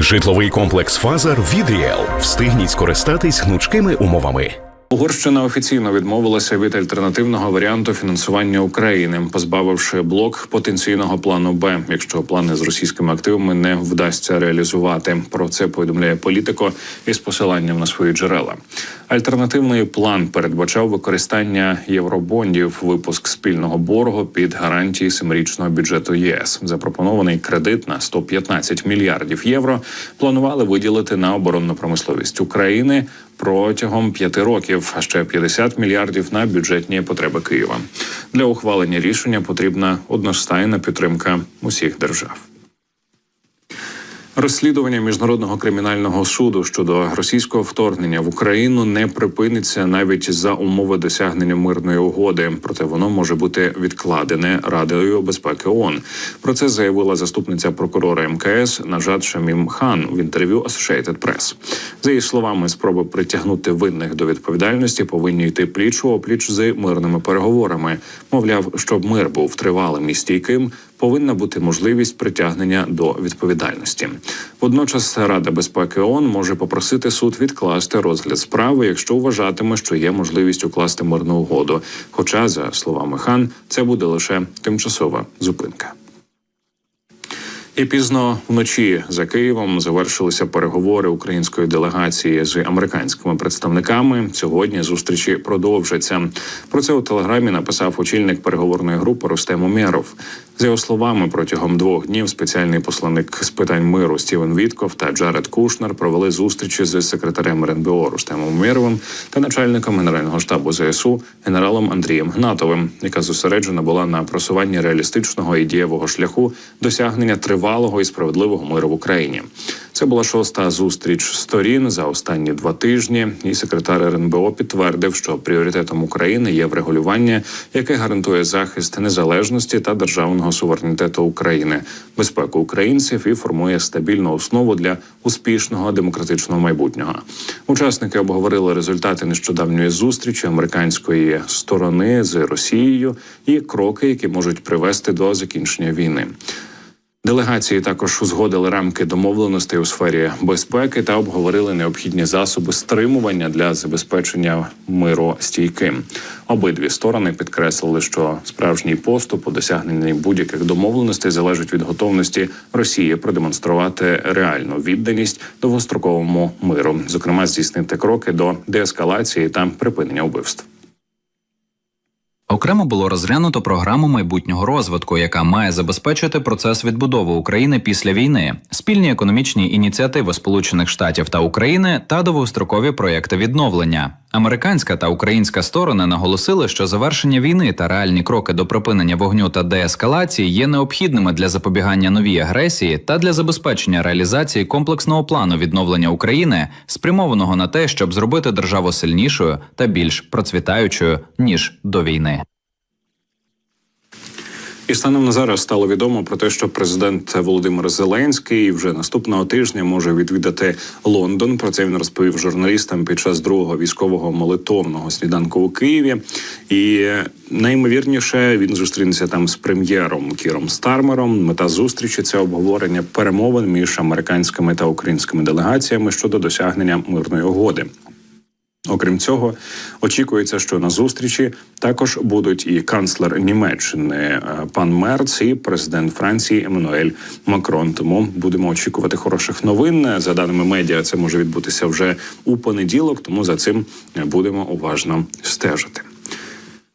Житловий комплекс Фазар від. Встигніть скористатись гнучкими умовами. Угорщина офіційно відмовилася від альтернативного варіанту фінансування України, позбавивши блок потенційного плану Б, якщо плани з російськими активами не вдасться реалізувати. Про це повідомляє політико із посиланням на свої джерела. Альтернативний план передбачав використання євробондів, випуск спільного боргу під гарантії семирічного бюджету ЄС. Запропонований кредит на 115 мільярдів євро планували виділити на оборонну промисловість України протягом п'яти років, а ще 50 мільярдів на бюджетні потреби Києва. Для ухвалення рішення потрібна одностайна підтримка усіх держав. Розслідування міжнародного кримінального суду щодо російського вторгнення в Україну не припиниться навіть за умови досягнення мирної угоди. Проте воно може бути відкладене Радою безпеки ООН. Про це заявила заступниця прокурора МКС Нажат Шамім Хан в інтерв'ю Associated Press. За її словами, спроби притягнути винних до відповідальності повинні йти пліч опліч з мирними переговорами. Мовляв, щоб мир був тривалим і стійким, повинна бути можливість притягнення до відповідальності. Водночас Рада безпеки ООН може попросити суд відкласти розгляд справи, якщо вважатиме, що є можливість укласти мирну угоду. Хоча, за словами хан, це буде лише тимчасова зупинка. І пізно вночі за Києвом завершилися переговори української делегації з американськими представниками. Сьогодні зустрічі продовжаться. Про це у телеграмі написав очільник переговорної групи Рустем Умєров. За його словами, протягом двох днів спеціальний посланник з питань миру Стівен Вітков та Джаред Кушнер провели зустрічі з секретарем РНБО Рустемом Умєровим та начальником генерального штабу ЗСУ генералом Андрієм Гнатовим, яка зосереджена була на просуванні реалістичного і дієвого шляху досягнення тривалого і справедливого миру в Україні. Це була шоста зустріч сторін за останні два тижні. І секретар РНБО підтвердив, що пріоритетом України є врегулювання, яке гарантує захист незалежності та державного суверенітету України, безпеку українців і формує стабільну основу для успішного демократичного майбутнього. Учасники обговорили результати нещодавньої зустрічі американської сторони з Росією і кроки, які можуть привести до закінчення війни. Делегації також узгодили рамки домовленостей у сфері безпеки та обговорили необхідні засоби стримування для забезпечення миру стійким. Обидві сторони підкреслили, що справжній поступ у досягненні будь-яких домовленостей залежить від готовності Росії продемонструвати реальну відданість довгостроковому миру, зокрема здійснити кроки до деескалації та припинення убивств. Окремо було розглянуто програму майбутнього розвитку, яка має забезпечити процес відбудови України після війни, спільні економічні ініціативи Сполучених Штатів та України та довгострокові проекти відновлення. Американська та українська сторони наголосили, що завершення війни та реальні кроки до припинення вогню та деескалації є необхідними для запобігання новій агресії та для забезпечення реалізації комплексного плану відновлення України, спрямованого на те, щоб зробити державу сильнішою та більш процвітаючою ніж до війни. І станом на зараз стало відомо про те, що президент Володимир Зеленський вже наступного тижня може відвідати Лондон. Про це він розповів журналістам під час другого військового молитовного сніданку у Києві. І найімовірніше він зустрінеться там з прем'єром Кіром Стармером. Мета зустрічі це обговорення перемовин між американськими та українськими делегаціями щодо досягнення мирної угоди. Окрім цього, очікується, що на зустрічі також будуть і канцлер Німеччини е, пан Мерц, і президент Франції Еммануель Макрон. Тому будемо очікувати хороших новин. За даними медіа, це може відбутися вже у понеділок. Тому за цим будемо уважно стежити.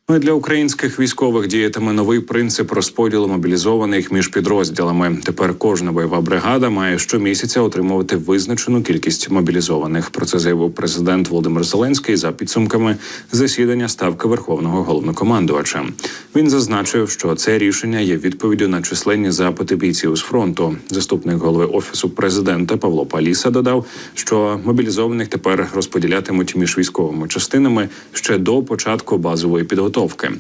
І для українських військових діятиме новий принцип розподілу мобілізованих між підрозділами. Тепер кожна бойова бригада має щомісяця отримувати визначену кількість мобілізованих. Про це заявив президент Володимир Зеленський за підсумками засідання ставки верховного головнокомандувача. Він зазначив, що це рішення є відповіддю на численні запити бійців з фронту. Заступник голови офісу президента Павло Паліса додав, що мобілізованих тепер розподілятимуть між військовими частинами ще до початку базової підготовки підготовки.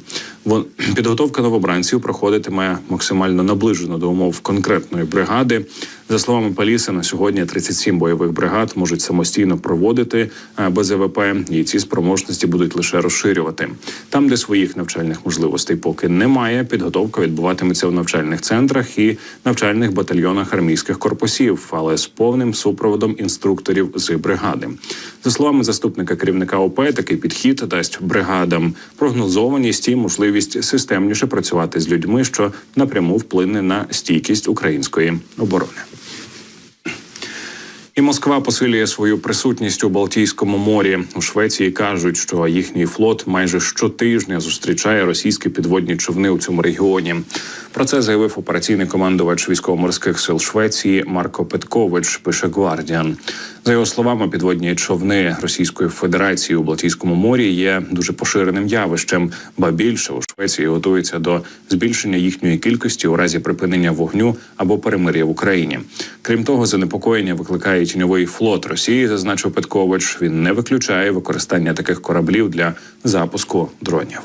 Підготовка новобранців проходитиме максимально наближено до умов конкретної бригади. За словами Паліса, на сьогодні 37 бойових бригад можуть самостійно проводити е, БЗВП, і ці спроможності будуть лише розширювати. Там, де своїх навчальних можливостей поки немає, підготовка відбуватиметься в навчальних центрах і навчальних батальйонах армійських корпусів, але з повним супроводом інструкторів з бригади. За словами заступника керівника ОП, такий підхід дасть бригадам прогнозованість і можливість системніше працювати з людьми, що напряму вплине на стійкість української оборони. І Москва посилює свою присутність у Балтійському морі. У Швеції кажуть, що їхній флот майже щотижня зустрічає російські підводні човни у цьому регіоні. Про це заявив операційний командувач військово-морських сил Швеції Марко Петкович. Пише Гвардіан. За його словами, підводні човни Російської Федерації у Балтійському морі є дуже поширеним явищем. Ба більше у Швеції готується до збільшення їхньої кількості у разі припинення вогню або перемир'я в Україні. Крім того, занепокоєння викликає тіньовий флот Росії, зазначив Петкович. Він не виключає використання таких кораблів для запуску дронів.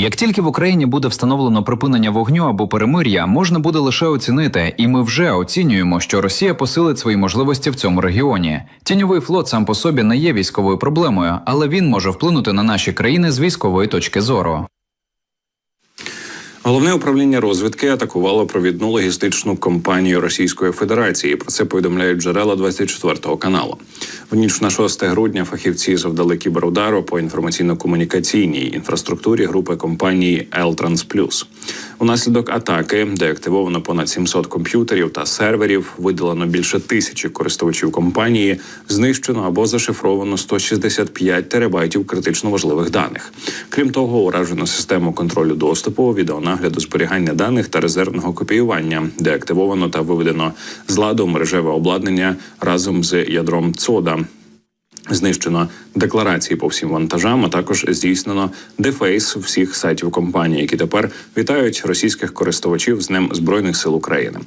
Як тільки в Україні буде встановлено припинення вогню або перемир'я, можна буде лише оцінити, і ми вже оцінюємо, що Росія посилить свої можливості в цьому регіоні. Тіньовий флот сам по собі не є військовою проблемою, але він може вплинути на наші країни з військової точки зору. Головне управління розвідки атакувало провідну логістичну компанію Російської Федерації. Про це повідомляють джерела 24 каналу. В ніч на 6 грудня фахівці завдали кіберудару по інформаційно-комунікаційній інфраструктурі групи компанії Елтранс Плюс. Унаслідок атаки деактивовано понад 700 комп'ютерів та серверів, видалено більше тисячі користувачів компанії, знищено або зашифровано 165 терабайтів критично важливих даних. Крім того, уражено систему контролю доступу, відеонагляду зберігання даних та резервного копіювання, деактивовано та виведено з ладу мережеве обладнання разом з ядром ЦОДА. Знищено декларації по всім вантажам, а також здійснено дефейс всіх сайтів компанії, які тепер вітають російських користувачів з Днем Збройних сил України.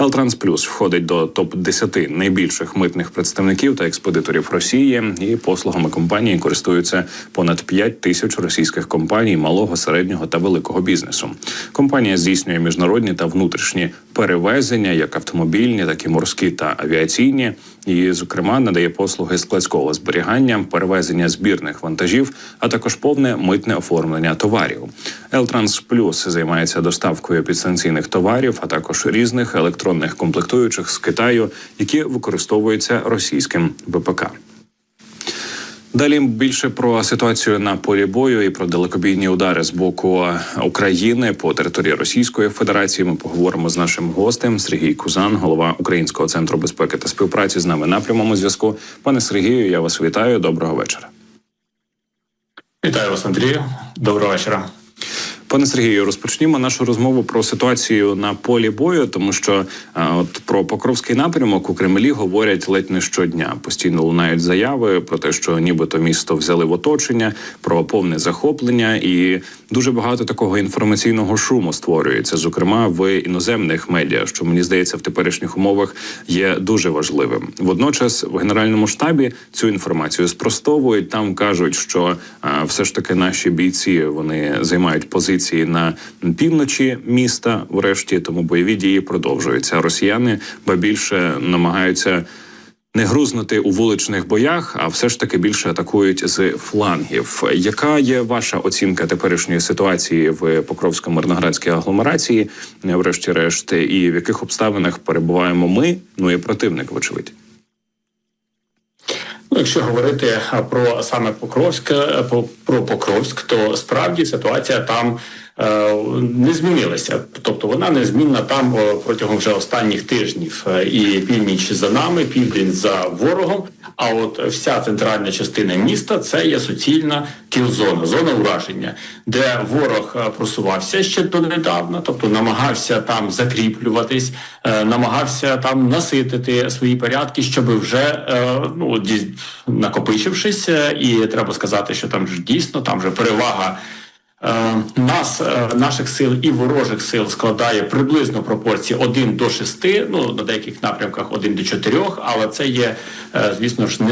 Елтранс Плюс входить до топ 10 найбільших митних представників та експедиторів Росії. І послугами компанії користуються понад 5 тисяч російських компаній малого, середнього та великого бізнесу. Компанія здійснює міжнародні та внутрішні перевезення, як автомобільні, так і морські та авіаційні. І, зокрема, надає послуги складського зберігання, перевезення збірних вантажів, а також повне митне оформлення товарів. Елтранс Плюс займається доставкою підстанційних товарів, а також різних електронних комплектуючих з Китаю, які використовуються російським ВПК. Далі більше про ситуацію на полі бою і про далекобійні удари з боку України по території Російської Федерації. Ми поговоримо з нашим гостем Сергій Кузан, голова Українського центру безпеки та співпраці з нами на прямому зв'язку. Пане Сергію, я вас вітаю. Доброго вечора. Вітаю вас, Андрію. Доброго вечора. Пане Сергію, розпочнімо нашу розмову про ситуацію на полі бою, тому що а, от про Покровський напрямок у Кремлі говорять ледь не щодня. Постійно лунають заяви про те, що нібито місто взяли в оточення, про повне захоплення, і дуже багато такого інформаційного шуму створюється, зокрема в іноземних медіа, що мені здається в теперішніх умовах є дуже важливим. Водночас в генеральному штабі цю інформацію спростовують. Там кажуть, що а, все ж таки наші бійці вони займають позиції на півночі міста. Врешті тому бойові дії продовжуються. Росіяни ба більше намагаються. Не грузнути у вуличних боях, а все ж таки більше атакують з флангів. Яка є ваша оцінка теперішньої ситуації в Покровсько-Мирноградській агломерації, врешті-решт, і в яких обставинах перебуваємо ми? Ну і противник, вочевидь. Ну, якщо говорити про саме Покровськ, е, про, Покровськ, то справді ситуація там не змінилася. Тобто вона незмінна там протягом вже останніх тижнів. Е, І північ за нами, південь за ворогом. А от вся центральна частина міста це є суцільна кілзона, зона ураження, де ворог е, просувався ще донедавна, тобто намагався там закріплюватись, е, намагався там наситити свої порядки, щоб вже е, ну накопичившись, е, і треба сказати, що там ж дійсно там вже перевага. Е, Нас е, наших сил і ворожих сил складає приблизно пропорції 1 до 6, ну на деяких напрямках 1 до 4, але це є, е, звісно ж,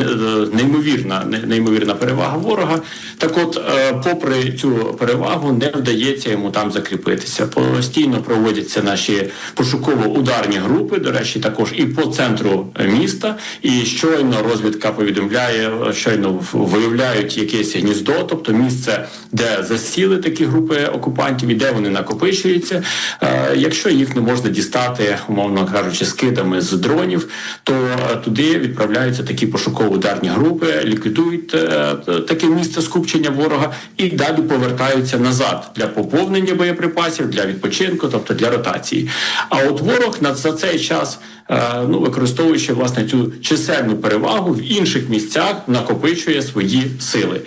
неймовірна, неймовірна перевага ворога. Так, от, попри цю перевагу, не вдається йому там закріпитися. Постійно проводяться наші пошуково-ударні групи. До речі, також і по центру міста. І щойно розвідка повідомляє, щойно виявляють якесь гніздо, тобто місце, де засіли такі групи окупантів і де вони накопичуються. Е, Якщо їх не можна дістати, умовно кажучи, скидами з дронів, то е, туди відправляються такі пошуково-ударні групи, ліквідують е, таке місце скупчення ворога і далі повертаються назад для поповнення боєприпасів, для відпочинку, тобто для ротації. А от ворог на за цей час, ну використовуючи власне цю чисельну перевагу в інших місцях, накопичує свої сили.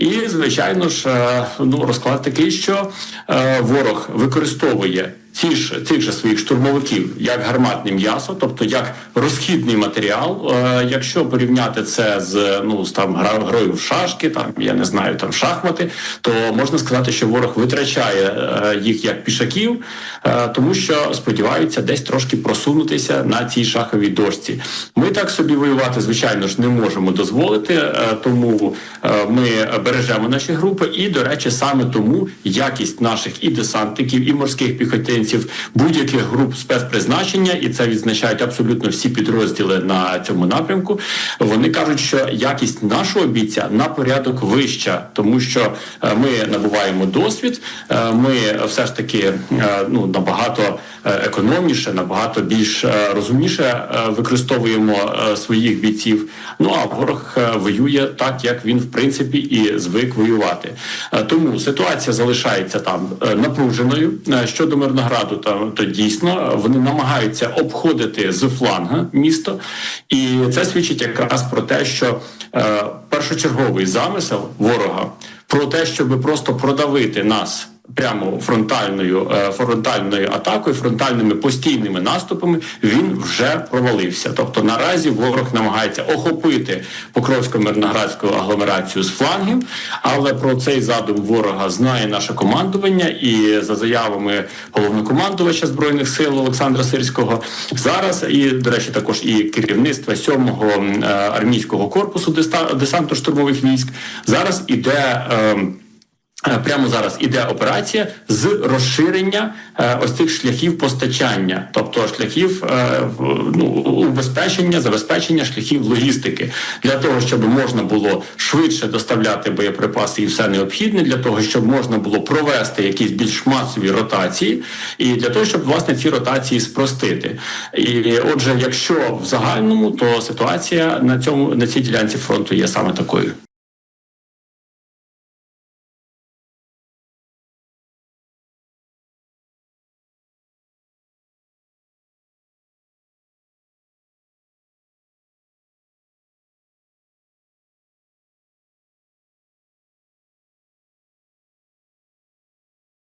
І звичайно ж, е, ну розклад такий, що е, ворог використовує ці ж цих же своїх штурмовиків як гарматне м'ясо, тобто як розхідний матеріал. Е, якщо порівняти це з ну з там грою в шашки, там я не знаю, там шахмати, то можна сказати, що ворог витрачає е, їх як пішаків, е, тому що сподіваються десь трошки просунутися на цій шаховій дошці. Ми так собі воювати, звичайно ж, не можемо дозволити, е, тому е, ми бережемо наші групи, і до речі, саме тому якість наших і десантників, і морських піхотинців, будь-яких груп спецпризначення, і це відзначають абсолютно всі підрозділи на цьому напрямку. Вони кажуть, що якість нашого бійця на порядок вища, тому що е, ми набуваємо досвід, е, ми все ж таки е, ну набагато економніше, набагато більш е, розумніше е, використовуємо е, своїх бійців. Ну а ворог е, воює так, як він в принципі і звик воювати. Е, Тому ситуація залишається там е, напруженою. Е, Щодо Мирнограду, то, то дійсно е, вони намагаються обходити з фланга місто, і це свідчить якраз про те, що е, першочерговий замисел ворога про те, щоб просто продавити нас прямо фронтальною е, фронтальною атакою, фронтальними постійними наступами, він вже провалився. Тобто наразі ворог намагається охопити Покровсько-Мирноградську агломерацію з флангів, але про цей задум ворога знає наше командування, і за заявами головнокомандувача збройних сил Олександра Сирського зараз і до речі, також і керівництва 7-го е, армійського корпусу деста- десантно-штурмових військ зараз іде. Е, Прямо зараз іде операція з розширення е, ось цих шляхів постачання, тобто шляхів е, ну, убезпечення, забезпечення шляхів логістики, для того, щоб можна було швидше доставляти боєприпаси і все необхідне, для того, щоб можна було провести якісь більш масові ротації, і для того, щоб власне ці ротації спростити. І отже, якщо в загальному, то ситуація на цьому на цій ділянці фронту є саме такою.